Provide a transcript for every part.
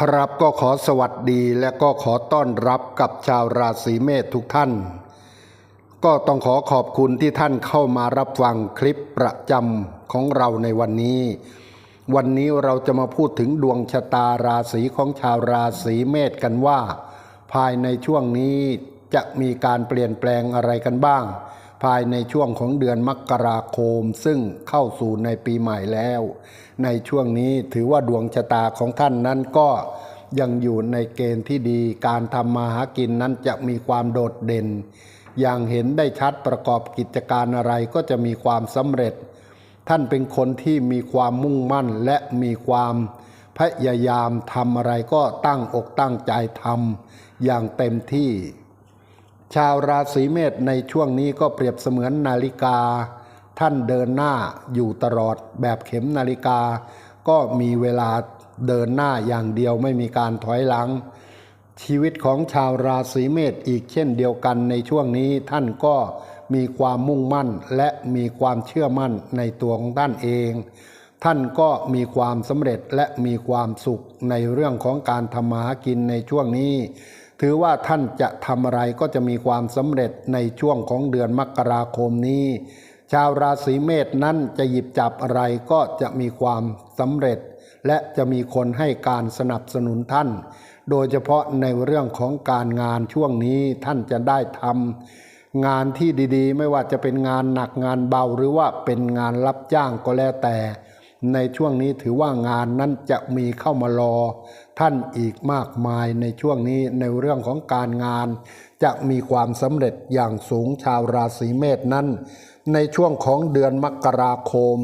ครับก็ขอสวัสดีและก็ขอต้อนรับกับชาวราศีเมษทุกท่าน ก็ต้องขอขอบคุณที่ท่านเข้ามารับฟังคลิปประจำของเราในวันนี้ วันนี้เราจะมาพูดถึงดวงชะตาราศีของชาวราศีเมษกันว่า ภายในช่วงนี้จะมีการเปลี่ยนแปลงอะไรกันบ้าง ภายในช่วงของเดือนมกราคม ซึ่งเข้าสู่ในปีใหม่แล้ว ในช่วงนี้ถือว่าดวงชะตาของท่านนั้นก็ยังอยู่ในเกณฑ์ที่ดีการทำมาหากินนั้นจะมีความโดดเด่น อย่างเห็นได้ชัดประกอบกิจการอะไรก็จะมีความสำเร็จ ท่านเป็นคนที่มีความมุ่งมั่นและมีความพยายามทำอะไรก็ตั้งอกตั้งใจทำอย่างเต็มที่ ชาวราศีเมษในช่วงนี้ก็เปรียบเสมือนนาฬิกา ท่านเดินหน้าอยู่ตลอดแบบเข็มนาฬิกา ก็มีเวลาเดินหน้าอย่างเดียวไม่มีการถอยหลัง ชีวิตของชาวราศีเมษอีกเช่นเดียวกันในช่วงนี้ท่านก็มีความมุ่งมั่นและมีความเชื่อมั่นในตัวของท่านเอง ท่านก็มีความสำเร็จและมีความสุขในเรื่องของการทำมาหากินในช่วงนี้ ถือว่าท่านจะทำอะไรก็จะมีความสำเร็จในช่วงของเดือนมกราคมนี้ ชาวราศีเมษนั้นจะหยิบจับอะไรก็จะมีความสำเร็จ และจะมีคนให้การสนับสนุนท่าน โดยเฉพาะในเรื่องของการงานช่วงนี้ท่านจะได้ทำงานที่ดีๆ ไม่ว่าจะเป็นงานหนักงานเบาหรือว่าเป็นงานรับจ้างก็แล้วแต่ ในช่วงนี้ถือว่างานนั้นจะมีเข้ามารอ ท่านอีกมากมายในช่วงนี้ในเรื่องของการงาน จะมีความสำเร็จอย่างสูงชาวราศีเมษนั้น ในช่วงของเดือนมกราคม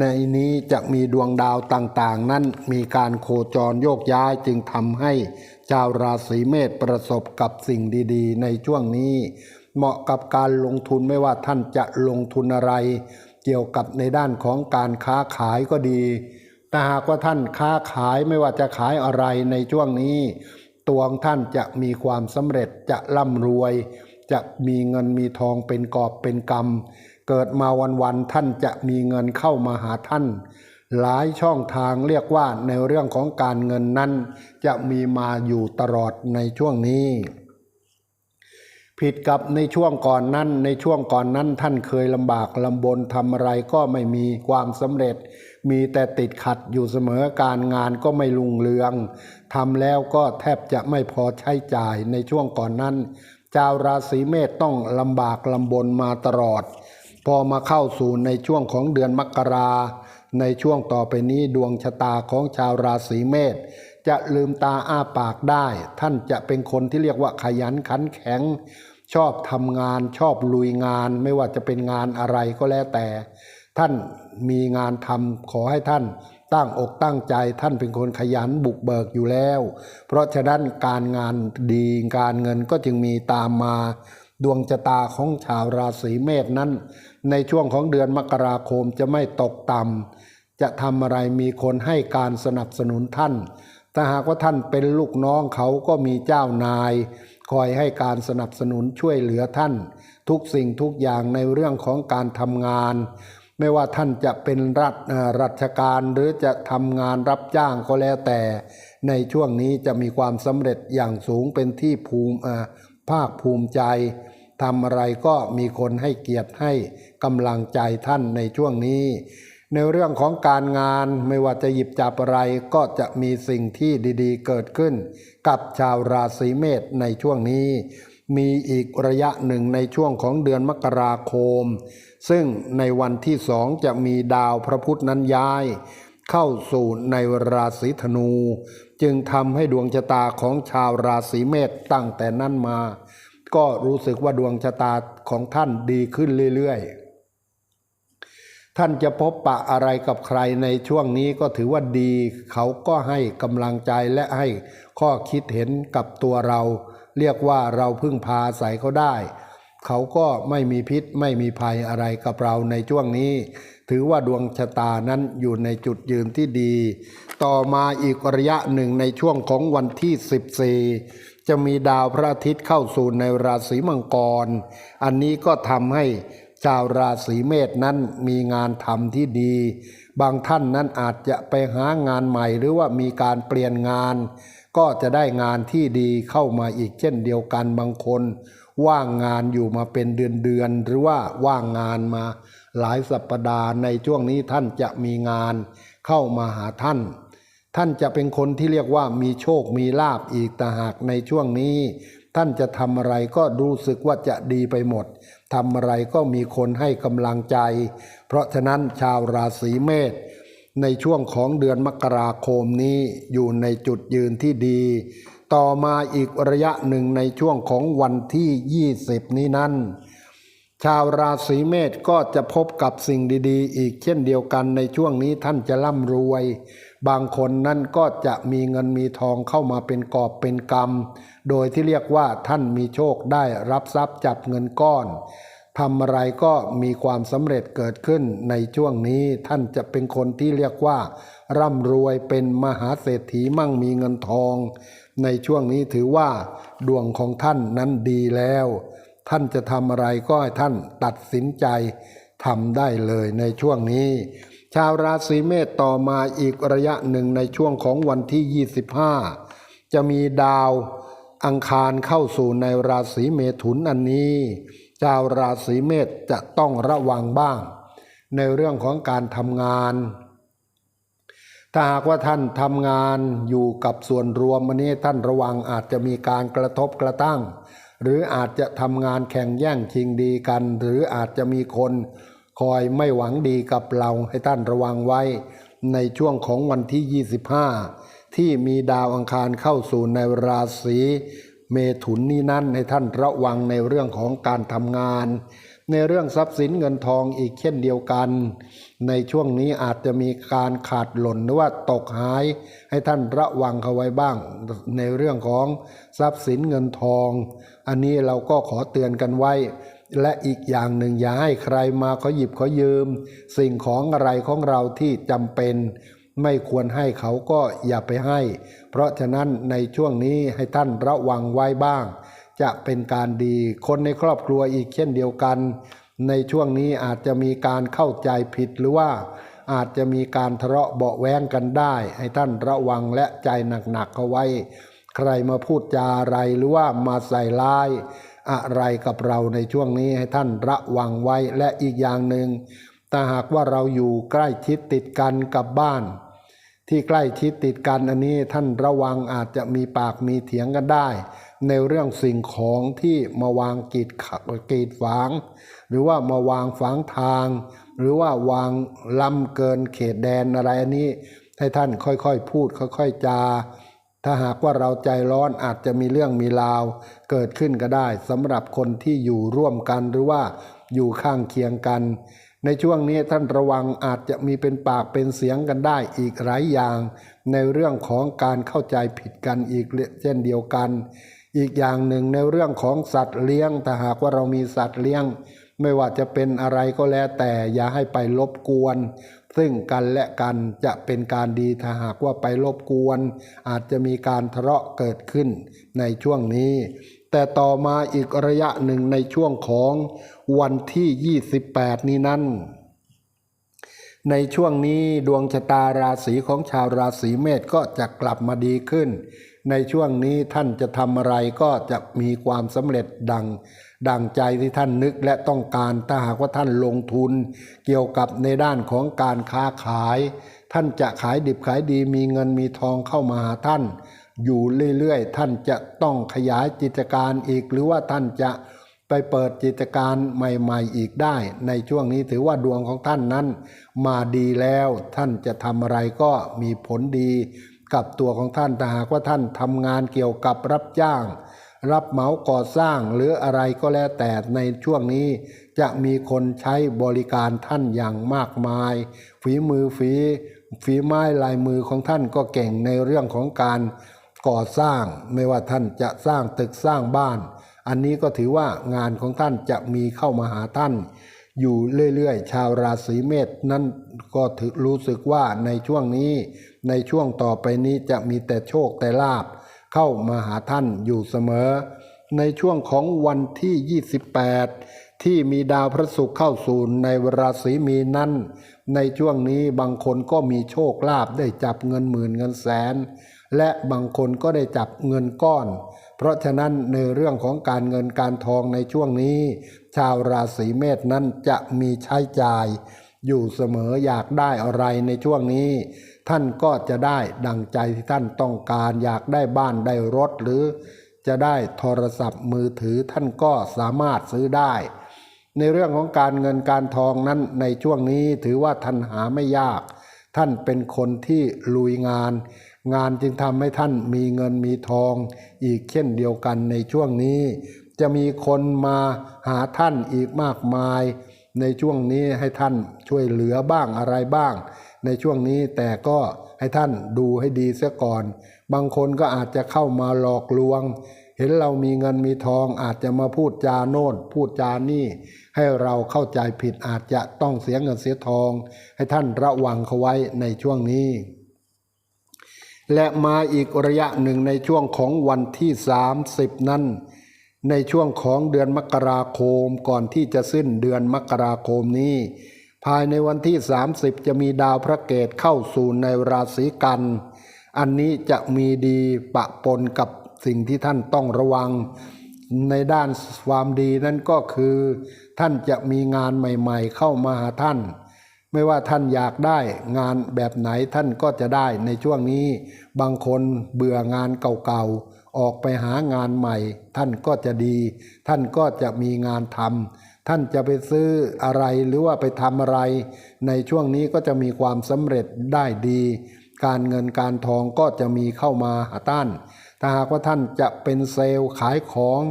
ในนี้จะมีดวงดาวต่างๆ นั้นมีการโคจรโยกย้ายจึงทำให้ชาวราศีเมษประสบกับสิ่งดีๆ ในช่วงนี้ เหมาะกับการลงทุนไม่ว่าท่านจะลงทุนอะไร เกี่ยวกับในด้านของการค้าขายก็ดี แต่หากว่าท่านค้าขายไม่ว่าจะขายอะไรในช่วงนี้ ตัวของท่านจะมีความสำเร็จจะร่ำรวย จะมีเงินมีทองเป็นกอบเป็นกำเกิดมาวันๆท่านจะมีเงินเข้ามาหาท่าน หลายช่องทางเรียกว่าในเรื่องของการเงินนั้น จะมีมาอยู่ตลอดในช่วงนี้ ผิดกับในช่วงก่อนนั้น ในช่วงก่อนนั้นท่านเคยลำบากลำบนทำอะไรก็ไม่มีความสำเร็จ มีแต่ติดขัดอยู่เสมอการงานก็ไม่ลุงเรืองทำแล้วก็แทบจะไม่พอใช้จ่ายในช่วงก่อนนั้นชาวราศีเมษต้องลำบากลำบนมาตลอด พอมาเข้าสู่ในช่วงของเดือนมกราในช่วงต่อไปนี้ดวงชะตาของชาวราศีเมษจะลืมตาอ้าปากได้ ท่านจะเป็นคนที่เรียกว่าขยันขันแข็ง ชอบทำงานชอบลุยงานไม่ว่าจะเป็นงานอะไรก็แล้วแต่ ท่านมีงานทำขอให้ท่านตั้งอกตั้งใจท่านเป็นคนขยันบุกเบิกอยู่แล้ว เพราะฉะนั้นการงานดีการเงินก็จึงมีตามมาดวงชะตาของชาวราศีเมษนั้น ในช่วงของเดือนมกราคมจะไม่ตกต่ำจะทำอะไรมีคนให้การสนับสนุนท่าน ถ้าหากว่าท่านเป็นลูกน้องเขาก็มีเจ้านาย คอยให้การสนับสนุนช่วยเหลือท่าน ทุกสิ่งทุกอย่างในเรื่องของการทำงาน ไม่ว่าท่านจะเป็นรัฐราชการหรือจะทำงานรับจ้างก็แล้วแต่ ในช่วงนี้จะมีความสำเร็จอย่างสูงเป็นที่ภูมิภาคภูมิใจทำอะไรก็มีคนให้เกียรติให้กำลังใจท่านในช่วงนี้ ในเรื่องของการงานไม่ว่าจะหยิบจับอะไรก็จะมีสิ่งที่ดีๆ เกิดขึ้น กับชาวราศีเมษในช่วงนี้ มีอีกระยะหนึ่งในช่วงของเดือนมกราคม ซึ่งในวันที่สองจะมีดาวพระพุธนั้นย้าย เข้าสู่ในราศีธนู จึงทำให้ดวงชะตาของชาวราศีเมษตั้งแต่นั้นมา ก็รู้สึกว่าดวงชะตาของท่านดีขึ้นเรื่อยๆ ท่านจะพบปะอะไรกับใครในช่วงนี้ก็ถือว่าดี เขาก็ให้กำลังใจและให้ข้อคิดเห็นกับตัวเรา เรียกว่าเราพึ่งพาใส่เขาได้ เขาก็ไม่มีพิษไม่มีภัยอะไรกับเราในช่วงนี้ ถือว่าดวงชะตานั้นอยู่ในจุดยืนที่ดี ต่อมาอีกระยะหนึ่งในช่วงของวันที่ 14 จะมีดาวพระอาทิตย์เข้าสู่ในราศีมังกร อันนี้ก็ทำให้ ชาวราศีเมษนั้นมีงานทำที่ดี บางท่านนั้นอาจจะไปหางานใหม่ หรือว่ามีการเปลี่ยนงาน ก็จะได้งานที่ดีเข้ามาอีกเช่นเดียวกันบางคน ว่างงานอยู่มาเป็นเดือนเดือนๆหรือว่าว่างงานมาหลายสัปดาห์ในช่วงนี้ท่านจะมีงานเข้ามาหาท่าน ท่านจะเป็นคนที่เรียกว่ามีโชคมีลาบอีกแต่หากในช่วงนี้ ท่านจะทำอะไรก็รู้สึกว่าจะดีไปหมด ทำอะไรก็มีคนให้กำลังใจ เพราะฉะนั้นชาวราศีเมษในช่วงของเดือนมกราคมนี้อยู่ในจุดยืนที่ดี ต่อมาอีกระยะหนึ่งในช่วงของวันที่ 20 นี้นั้น ชาวราศีเมษก็จะพบกับสิ่งดีๆ อีกเช่นเดียวกันในช่วงนี้ท่านจะร่ำรวย บางคนนั่นก็จะมีเงินมีทองเข้ามาเป็นกอบเป็นกำโดยที่เรียกว่าท่านมีโชคได้รับทรัพย์จับเงินก้อนทำอะไรก็มีความสำเร็จเกิดขึ้นในช่วงนี้ท่านจะเป็นคนที่เรียกว่า ร่ำรวยเป็นมหาเศรษฐีมั่งมีเงินทอง ในช่วงนี้ถือว่า ดวงของท่านนั้นดีแล้ว ท่านจะทำอะไรก็ให้ท่านตัดสินใจทำได้เลยในช่วงนี้ ชาวราศีเมษต่อมาอีกระยะหนึ่งในช่วงของวันที่ 25 จะมีดาวอังคารเข้าสู่ในราศีเมถุนอันนี้ ชาวราศีเมษจะต้องระวังบ้าง ในเรื่องของการทำงาน ถ้าหากว่าท่านทำงานอยู่กับส่วนรวมวันนี้ท่านระวังอาจจะมีการกระทบกระทั่งหรืออาจจะทำงานแข่งแย่งชิงดีกัน หรืออาจจะมีคน คอยไม่หวังดีกับเราให้ท่านระวังไว้ ในช่วงของวันที่ 25 ที่มีดาวอังคารเข้าสู่ในราศีเมถุนนี้นั้นให้ท่านระวังในเรื่องของการทำงาน ในเรื่องทรัพย์สินเงินทองอีกเช่นเดียวกัน ในช่วงนี้อาจจะมีการขาดหล่นหรือว่าตกหาย ให้ท่านระวังเขาไว้บ้าง ในเรื่องของทรัพย์สินเงินทอง อันนี้เราก็ขอเตือนกันไว้ และอีกอย่างหนึ่งอย่าให้ใครมาขอหยิบขอยืม สิ่งของอะไรของเราที่จำเป็น ไม่ควรให้เขาก็อย่าไปให้ เพราะฉะนั้นในช่วงนี้ให้ท่านระวังไว้บ้าง จะเป็นการดีคนในครอบครัวอีกเช่นเดียวกัน ในช่วงนี้อาจจะมีการเข้าใจผิดหรือว่าอาจจะมีการทะเลาะเบาแว้งกันได้ ให้ท่านระวังและใจหนักๆเขาไว้ ใครมาพูดจาอะไรหรือว่ามาใส่ร้าย อะไรกับเราในช่วงนี้ให้ท่านระวังไว้และอีกอย่างหนึ่งถ้าหากว่าเราอยู่ใกล้ชิดติดกันกับบ้าน ที่ใกล้ชิดติดกันอันนี้ท่านระวังอาจจะมีปากมีเถียงกันได้ ในเรื่องสิ่งของที่มาวางกีดขัดกีดฝางหรือว่ามาวางฝังทาง หรือว่าวางล้ำเกินเขตแดนอะไรอันนี้ให้ท่านค่อยๆ พูดค่อย ๆ จา ถ้าหากว่าเราใจร้อนอาจจะมีเรื่องมีราว เกิดขึ้นก็ได้สำหรับคนที่อยู่ร่วมกันหรือว่าอยู่ข้างเคียงกัน ในช่วงนี้ท่านระวังอาจจะมีเป็นปากเป็นเสียงกันได้อีกหลายอย่าง ในเรื่องของการเข้าใจผิดกันอีกเช่นเดียวกัน อีกอย่างหนึ่งในเรื่องของสัตว์เลี้ยงถ้าหากว่าเรามีสัตว์เลี้ยง ไม่ว่าจะเป็นอะไรก็แล้วแต่อย่าให้ไปรบกวน ซึ่งกันและกันจะเป็นการดีถ้าหากว่าไปรบกวน อาจจะมีการทะเลาะเกิดขึ้นในช่วงนี้ แต่ต่อมาอีกระยะหนึ่งในช่วงของวันที่ 28 นี้นั้น ในช่วงนี้ดวงชะตาราศีของชาวราศีเมษก็จะกลับมาดีขึ้น ในช่วงนี้ท่านจะทำอะไรก็จะมีความสำเร็จดัง ดังใจที่ท่านนึกและต้องการถ้าหากว่าท่านลงทุน เกี่ยวกับในด้านของการค้าขาย ท่านจะขายดิบขายดีมีเงินมีทองเข้ามาหาท่าน อยู่เรื่อยๆ ท่านจะต้องขยายกิจการอีก หรือว่าท่านจะไปเปิดกิจการใหม่ๆอีกได้ ในช่วงนี้ถือว่าดวงของท่านนั้น มาดีแล้วท่านจะทำอะไรก็มีผลดี กับตัวของท่านแต่หากว่าท่านทำงานเกี่ยวกับรับจ้าง รับเหมาก่อสร้างหรืออะไรก็แล้วแต่ในช่วงนี้ จะมีคนใช้บริการท่านอย่างมากมาย ฝีมือฝีฝีไม้ลายมือของท่านก็เก่งในเรื่องของการก่อสร้าง ไม่ว่าท่านจะสร้างตึกสร้างบ้าน อันนี้ก็ถือว่างานของท่านจะมีเข้ามาหาท่าน อยู่เรื่อยๆ ชาวราศีเมษนั้นก็ถือรู้สึกว่าในช่วงนี้ ในช่วงต่อไปนี้จะมีแต่โชคแต่ลาบ เข้ามาหาท่านอยู่เสมอ ในช่วงของวันที่ 28 ที่มีดาวพระศุกร์เข้าสู่ในราศีมีนั้น ในช่วงนี้บางคนก็มีโชคลาภได้จับเงินหมื่นเงินแสน และบางคนก็ได้จับเงินก้อน เพราะฉะนั้นในเรื่องของการเงินการทองในช่วงนี้ ชาวราศีเมษนั้นจะมีใช้จ่าย อยู่เสมออยากได้อะไรในช่วงนี้ ท่านก็จะได้ดังใจที่ท่านต้องการ อยากได้บ้านได้รถหรือจะได้โทรศัพท์มือถือท่านก็สามารถซื้อได้ ในเรื่องของการเงินการทองนั้นในช่วงนี้ถือว่าท่านหาไม่ยาก ท่านเป็นคนที่ลุยงาน งานจึงทำให้ท่านมีเงินมีทอง อีกเช่นเดียวกันในช่วงนี้ จะมีคนมาหาท่านอีกมากมาย ในช่วงนี้ให้ท่านช่วยเหลือบ้างอะไรบ้าง ในช่วงนี้แต่ก็ให้ท่านดูให้ดีเสียก่อน บางคนก็อาจจะเข้ามาหลอกลวง เห็นเรามีเงินมีทองอาจจะมาพูดจาโน่น พูดจานี่ ให้เราเข้าใจผิดอาจจะต้องเสียเงินเสียทอง ให้ท่านระวังเขาไว้ในช่วงนี้ และมาอีกระยะหนึ่งในช่วงของวันที่ 30 นั้นในช่วงของเดือนมกราคมก่อนที่จะสิ้นเดือนมกราคมนี้ ภายในวันที่ 30 จะมีดาวพระเกตเข้าสู่ในราศีกัน อันนี้จะมีดีปะปนกับสิ่งที่ท่านต้องระวัง ในด้านความดีนั่นก็คือ ท่านจะมีงานใหม่ๆ เข้ามาหาท่าน ไม่ว่าท่านอยากได้งานแบบไหนท่านก็จะได้ในช่วงนี้ บางคนเบื่องานเก่าๆออกไปหางานใหม่ ท่านก็จะดี ท่านก็จะมีงานทำ ท่านจะไปซื้ออะไรหรือว่าไปทำอะไร ในช่วงนี้ก็จะมีความสำเร็จได้ดี การเงินการทองก็จะมีเข้ามาหาท่านถ้าหากว่าท่านจะเป็นเซลล์ขายของ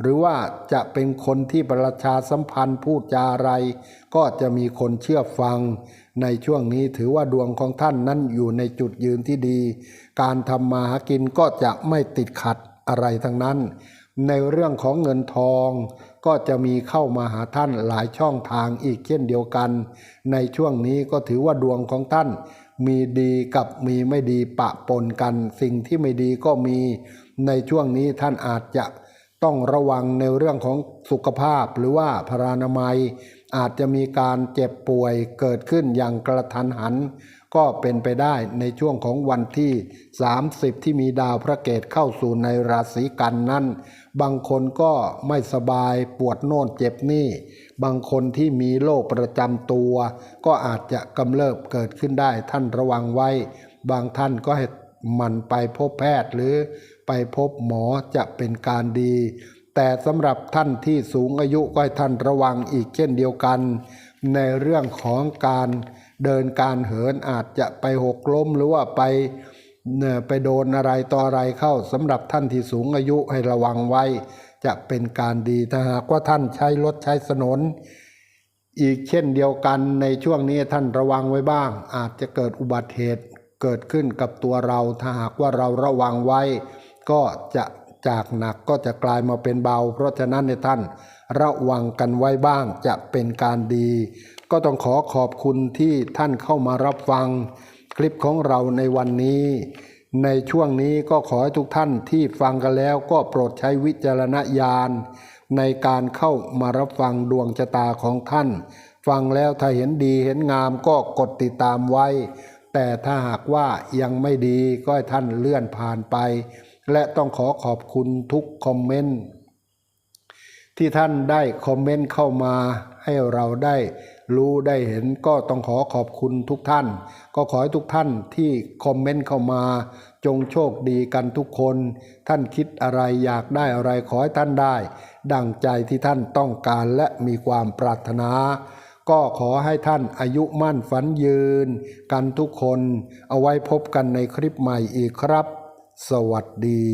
หรือว่าจะเป็นคนที่ประชาสัมพันธ์พูดจาอะไร ก็จะมีคนเชื่อฟัง ในช่วงนี้ถือว่าดวงของท่านนั้นอยู่ในจุดยืนที่ดี การทำมาหากินก็จะไม่ติดขัดอะไรทั้งนั้น ในเรื่องของเงินทอง ก็จะมีเข้ามาหาท่านหลายช่องทางอีกเช่นเดียวกัน ในช่วงนี้ก็ถือว่าดวงของท่าน มีดีกับมีไม่ดีปะปนกัน สิ่งที่ไม่ดีก็มี ในช่วงนี้ท่านอาจจะต้องระวังในเรื่องของสุขภาพหรือว่าพรานามัย อาจจะมีการเจ็บป่วยเกิดขึ้นอย่างกระทันหัน ก็เป็นไปได้ในช่วงของวันที่ 30 ที่มีดาวพระเกตเข้าสู่ในราศีกันนั้น บางคนก็ไม่สบายปวดโน่นเจ็บนี่ บางคนที่มีโรคประจำตัว ก็อาจจะกำเริบเกิดขึ้นได้ท่านระวังไว้ บางท่านก็ให้มันไปพบแพทย์หรือไปพบหมอจะเป็นการดี แต่สำหรับท่านที่สูงอายุก็ให้ท่านระวังอีกเช่นเดียวกัน ในเรื่องของการ เดินการเหินอาจจะไปหกล้มหรือว่าไปเนี่ยไปโดนอะไรต่ออะไรเข้าสำหรับท่านที่สูงอายุให้ระวังไว้ จะเป็นการดีถ้าหากว่าท่านใช้รถใช้ถนน อีกเช่นเดียวกันในช่วงนี้ท่านระวังไว้บ้าง อาจจะเกิดอุบัติเหตุเกิดขึ้นกับตัวเราถ้าหากว่าเราระวังไว้ ก็จะจากหนักก็จะกลายมาเป็นเบา เพราะฉะนั้นในท่านระวังกันไว้บ้างจะเป็นการดี ก็ต้องขอขอบคุณที่ท่านเข้ามารับฟัง คลิปของเราในวันนี้ ในช่วงนี้ก็ขอให้ทุกท่านที่ฟังกันแล้วก็โปรดใช้วิจารณญาณ ในการเข้ามารับฟังดวงชะตาของท่าน ฟังแล้วถ้าเห็นดีเห็นงามก็กดติดตามไว้ แต่ถ้าหากว่ายังไม่ดีก็ให้ท่านเลื่อนผ่านไป และต้องขอขอบคุณทุกคอมเมนต์ที่ท่านได้คอมเมนต์เข้ามาให้เราได้ รู้ได้เห็นก็ต้องขอขอบคุณทุกท่าน ก็ขอให้ทุกท่านที่คอมเมนต์เข้ามา จงโชคดีกันทุกคน ท่านคิดอะไรอยากได้อะไรขอให้ท่านได้ ดังใจที่ท่านต้องการและมีความปรารถนาก็ขอให้ท่านอายุมั่นฝันยืน กันทุกคน เอาไว้พบกันในคลิปใหม่อีกครับ สวัสดี